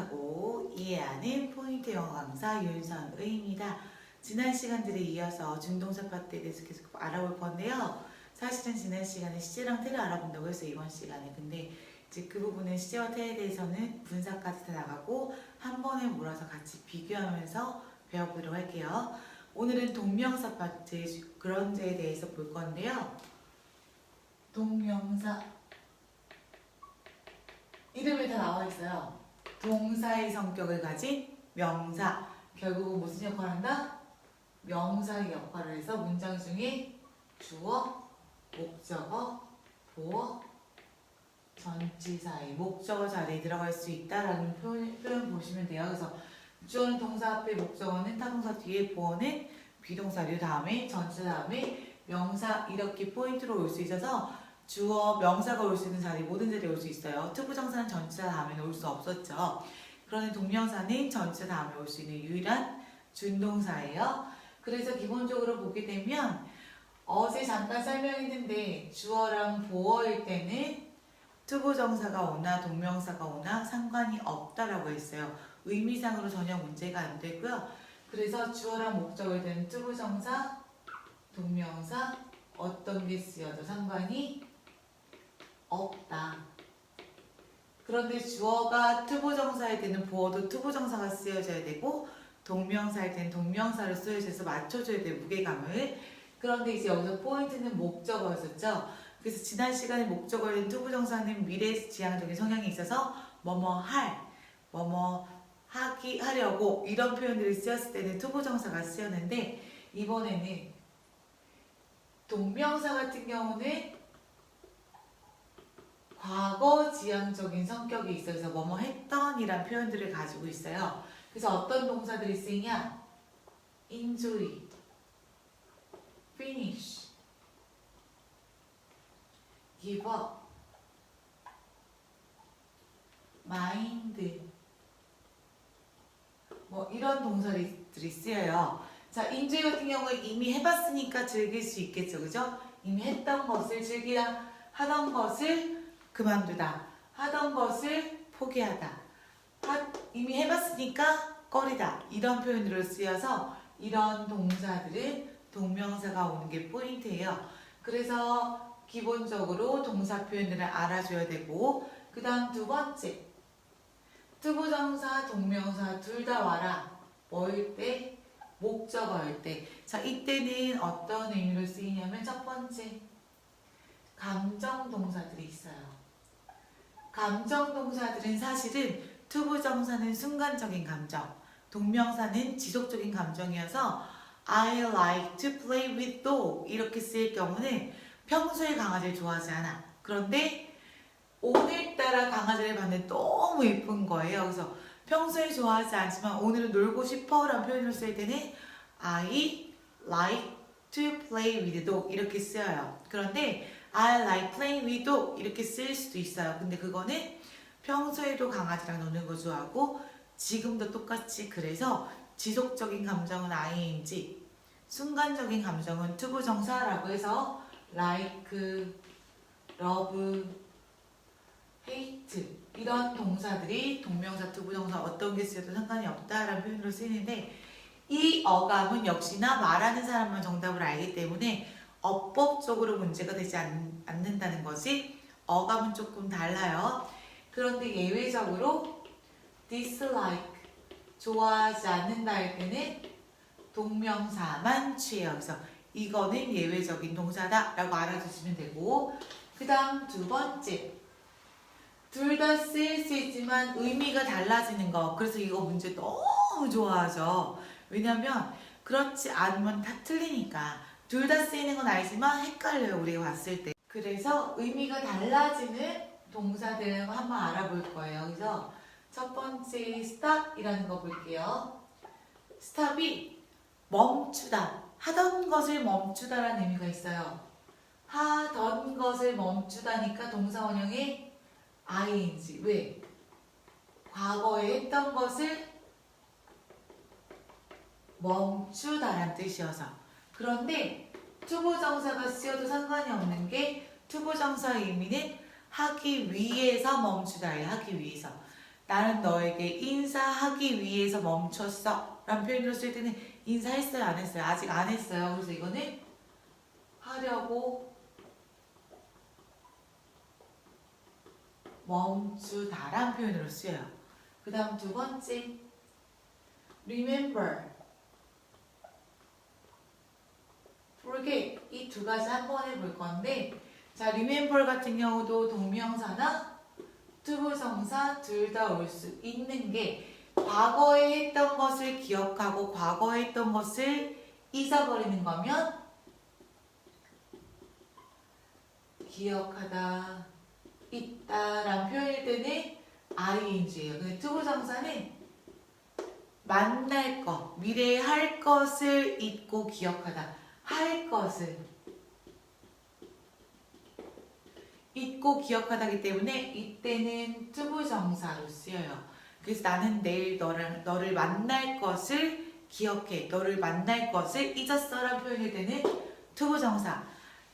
생각하고 이해하는 포인트 영어 강사 윤선의입니다. 지난 시간들에 이어서 중동사 파트에 대해서 계속 알아볼 건데요. 사실은 지난 시간에 시제랑 태를 알아본다고 해서 이번 시간에 근데 이제 그 부분은 시제와 태에 대해서는 분사까지 다 나가고 한 번에 몰아서 같이 비교하면서 배워보도록 할게요. 오늘은 동명사 파트 그런제에 대해서 볼 건데요. 동명사 이름이 다 나와 있어요. 동사의 성격을 가진 명사. 결국은 무슨 역할을 한다? 명사의 역할을 해서 문장 중에 주어, 목적어, 보어, 전치사의 목적어 자리에 들어갈 수 있다라는 표현, 표현 보시면 돼요. 그래서 주어는 동사 앞에 목적어는 타동사 뒤에 보어는 비동사류 다음에 전치사 다음에 명사 이렇게 포인트로 올 수 있어서 주어 명사가 올 수 있는 자리 모든 자리에 올 수 있어요. 투부정사는 전치사 다음에는 올 수 없었죠. 그런데 동명사는 전치사 다음에 올 수 있는 유일한 준동사예요. 그래서 기본적으로 보게 되면 어제 잠깐 설명했는데 주어랑 보어일 때는 투부정사가 오나 동명사가 오나 상관이 없다라고 했어요. 의미상으로 전혀 문제가 안 되고요. 그래서 주어랑 목적을 든 투부정사, 동명사 어떤 게 쓰여도 상관이 없다. 그런데 주어가 투부정사일 때는 보어도 투부정사가 쓰여져야 되고 동명사일 때는 동명사를 쓰여져서 맞춰줘야 돼요 무게감을. 그런데 이제 여기서 포인트는 목적어였었죠. 그래서 지난 시간에 목적어에 된 투부정사는 미래 지향적인 성향이 있어서 뭐뭐 할, 뭐뭐 하기 하려고 이런 표현들이 쓰였을 때는 투부정사가 쓰였는데 이번에는 동명사 같은 경우는 과거 지향적인 성격이 있어서 뭐뭐 했던 이란 표현들을 가지고 있어요. 그래서 어떤 동사들이 쓰이냐? enjoy, finish, give up, mind 뭐 이런 동사들이 쓰여요. 자, enjoy 같은 경우에 이미 해봤으니까 즐길 수 있겠죠, 그죠? 이미 했던 것을 즐기다, 하던 것을 그만두다, 하던 것을 포기하다, 하- 이미 해봤으니까 꺼리다 이런 표현으로 쓰여서 이런 동사들은 동명사가 오는 게 포인트예요. 그래서 기본적으로 동사 표현들을 알아줘야 되고 그 다음 두 번째 투부정사, 동명사 둘 다 와라 뭐일 때? 목적어일 때. 자 이때는 어떤 의미로 쓰이냐면 첫 번째 감정 동사들이 있어요. 감정 동사들은 사실은 투부정사는 순간적인 감정, 동명사는 지속적인 감정이어서 I like to play with dog 이렇게 쓰일 경우는 평소에 강아지를 좋아하지 않아. 그런데 오늘따라 강아지를 봤는데 너무 예쁜 거예요. 그래서 평소에 좋아하지 않지만 오늘은 놀고 싶어 라는 표현을 쓸 때는 I like to play with dog 이렇게 쓰여요. 그런데 I like playing with dog 이렇게 쓸 수도 있어요. 근데 그거는 평소에도 강아지랑 노는 거 좋아하고 지금도 똑같이 그래서 지속적인 감정은 ing, 순간적인 감정은 투부정사라고 해서 like, love, hate 이런 동사들이 동명사, 투부정사 어떤 게 쓰여도 상관이 없다라는 표현으로 쓰이는데 이 어감은 역시나 말하는 사람만 정답을 알기 때문에 어법적으로 문제가 되지 않, 않는다는 것이 어감은 조금 달라요. 그런데 예외적으로 dislike 좋아하지 않는다 할 때는 동명사만 취해요. 그래서 이거는 예외적인 동사다 라고 알아주시면 되고 그 다음 두 번째 둘 다 쓰일 수 있지만 의미가 달라지는 거 그래서 이거 문제 너무 좋아하죠. 왜냐면 그렇지 않으면 다 틀리니까 둘 다 쓰이는 건 알지만 헷갈려요 우리가 봤을 때. 그래서 의미가 달라지는 동사들 한번 알아볼 거예요. 그래서 첫 번째 stop이라는 거 볼게요. stop이 멈추다. 하던 것을 멈추다라는 의미가 있어요. 하던 것을 멈추다니까 동사 원형이 ing. 왜? 과거에 했던 것을 멈추다란 뜻이어서 그런데 투부정사가 쓰여도 상관이 없는 게 투부정사의 의미는 하기 위해서 멈추다예요 하기 위해서 나는 너에게 인사하기 위해서 멈췄어. 라는 표현으로 쓸 때는 인사했어요, 안 했어요? 아직 안 했어요. 그래서 이거는 하려고 멈추다란 표현으로 쓰여요. 그 다음 두 번째, remember. Forget. 이두 가지 한번 해볼 건데, 자, remember 같은 경우도 동명사나 투부정사 둘 다 올 수 있는 게 과거에 했던 것을 기억하고 과거에 했던 것을 잊어버리는 거면 기억하다, 있다라는 표현일 때는 ing예요. 근데 투부정사는 만날 것, 미래에 할 것을 잊고 기억하다. 할 것을 잊고 기억하다기 때문에 이때는 투부정사로 쓰여요. 그래서 나는 내일 너를, 너를 만날 것을 기억해. 너를 만날 것을 잊었어라는 표현일 때는 투부정사.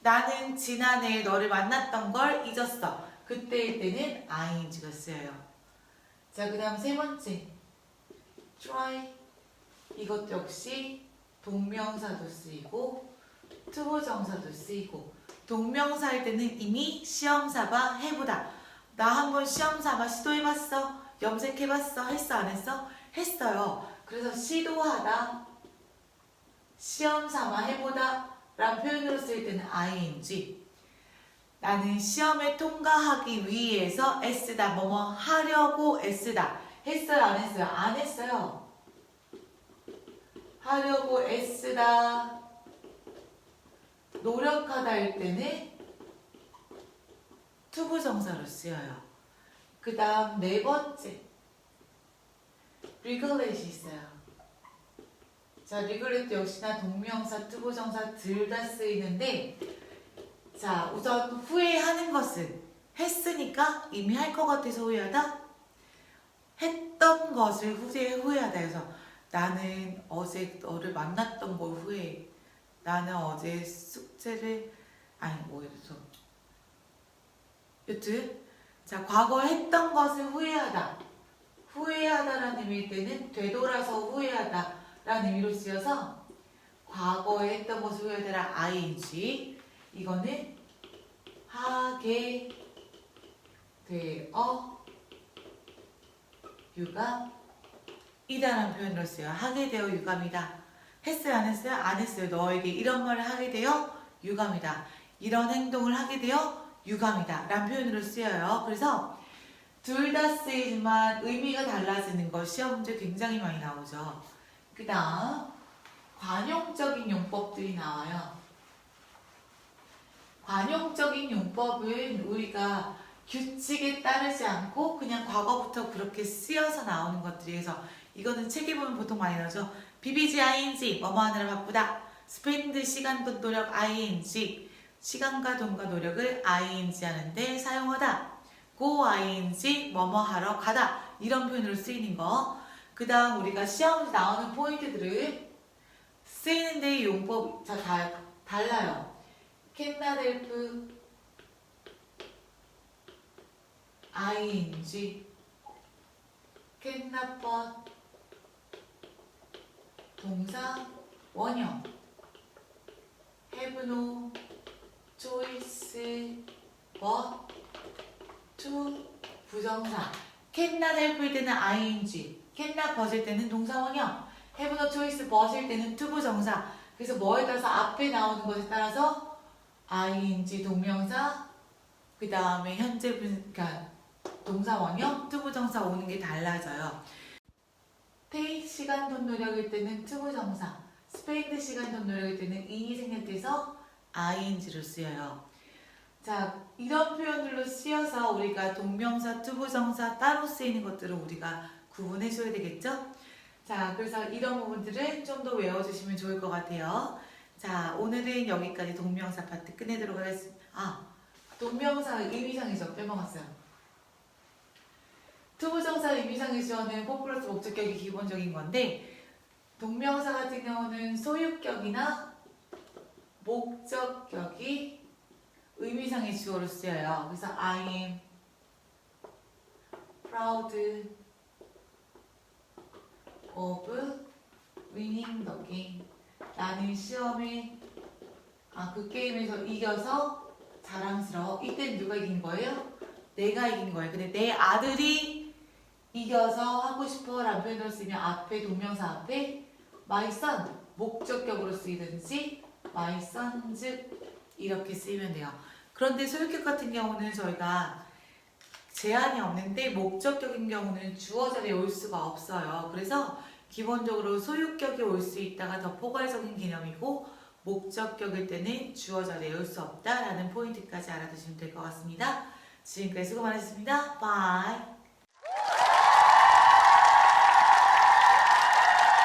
나는 지난해 너를 만났던 걸 잊었어. 그때일 때는 ing가 쓰여요. 자, 그 다음 세 번째. try. 이것도 역시 동명사도 쓰이고 투부정사도 쓰이고 동명사일 때는 이미 시험 삼아 해보다. 나 한번 시험 삼아 시도해봤어. 염색해봤어. 했어 안 했어? 했어요. 그래서 시도하다, 시험 삼아 해보다 라는 표현으로 쓸 때는 ing. 나는 시험을 통과하기 위해서 애쓰다. 뭐뭐 하려고 애쓰다. 했어요 안 했어요? 안 했어요. 하려고 애쓰다. 노력하다 할 때는 투부정사로 쓰여요. 그 다음 네 번째 리글렛이 있어요. 자, 리글렛도 역시나 동명사, 투부정사 둘 다 쓰이는데 자, 우선 후회하는 것은 했으니까 이미 할 것 같아서 후회하다 했던 것을 후회, 후회하다 해서 나는 어제 너를 만났던 걸 후회해. 나는 어제 숙제를 아니 뭐 이래서 여튼 자 과거에 했던 것을 후회하다 후회하다라는 의미일 때는 되돌아서 후회하다라는 의미로 쓰여서 과거에 했던 것을 후회하다라 ing 이거는 하게 되어 유감 이다라는 표현으로 써요 하게 되어 유감이다 했어요, 안 했어요? 안 했어요. 너에게 이런 말을 하게 되어 유감이다. 이런 행동을 하게 되어 유감이다. 라는 표현으로 쓰여요. 그래서 둘 다 쓰이지만 의미가 달라지는 거 시험 문제 굉장히 많이 나오죠. 그 다음, 관용적인 용법들이 나와요. 관용적인 용법은 우리가 규칙에 따르지 않고 그냥 과거부터 그렇게 쓰여서 나오는 것들이어서 이거는 책에 보면 보통 많이 나오죠. BBG ing 뭐뭐 하느라 바쁘다. 스펜드 시간 돈 노력 ing 시간과 돈과 노력을 ing 하는데 사용하다. go ing 뭐뭐 하러 가다 이런 표현으로 쓰이는 거. 그 다음 우리가 시험에 나오는 포인트들은 쓰이는데 용법 자 다, 달라요. help ing but 동사 원형. Have no choice but to 부정사. Cannot help일 때는 ing cannot but일 때는 동사 원형. Have no choice but일 때는 to 부정사. 그래서 뭐에 따라서 앞에 나오는 것에 따라서 ing 동명사 그 다음에 현재 분 그러니까 동사 원형 to 부정사 오는 게 달라져요 take 시간 돈 노력일 때는 투부 정사, spend 시간 돈 노력일 때는 in이 생략돼서 ing로 쓰여요. 자, 이런 표현들로 쓰여서 우리가 동명사, 투부정사 따로 쓰이는 것들을 우리가 구분해 줘야 되겠죠? 자, 그래서 이런 부분들은 좀더 외워주시면 좋을 것 같아요. 자, 오늘은 여기까지 동명사 파트 끝내도록 하겠습니다. 아, 동명사 의미상이죠. 빼먹었어요. 투부정사 의미상의 주어는 포 플러스 목적격이 기본적인 건데 동명사 같은 경우는 소유격이나 목적격이 의미상의 주어로 쓰여요. 그래서 I am proud of winning the game. 나는 시험에 아 그 게임에서 이겨서 자랑스러워. 이때 누가 이긴 거예요? 내가 이긴 거예요. 근데 내 아들이 이겨서 하고 싶어 라는 표현을 쓰면 앞에 동명사 앞에 my son 목적격으로 쓰이든지 my son 즉 이렇게 쓰이면 돼요. 그런데 소유격 같은 경우는 저희가 제한이 없는데 목적격인 경우는 주어 자리에 올 수가 없어요. 그래서 기본적으로 소유격이 올 수 있다가 더 포괄적인 개념이고 목적격일 때는 주어 자리에 올 수 없다라는 포인트까지 알아두시면 될 것 같습니다. 지금까지 수고 많으셨습니다. 바이.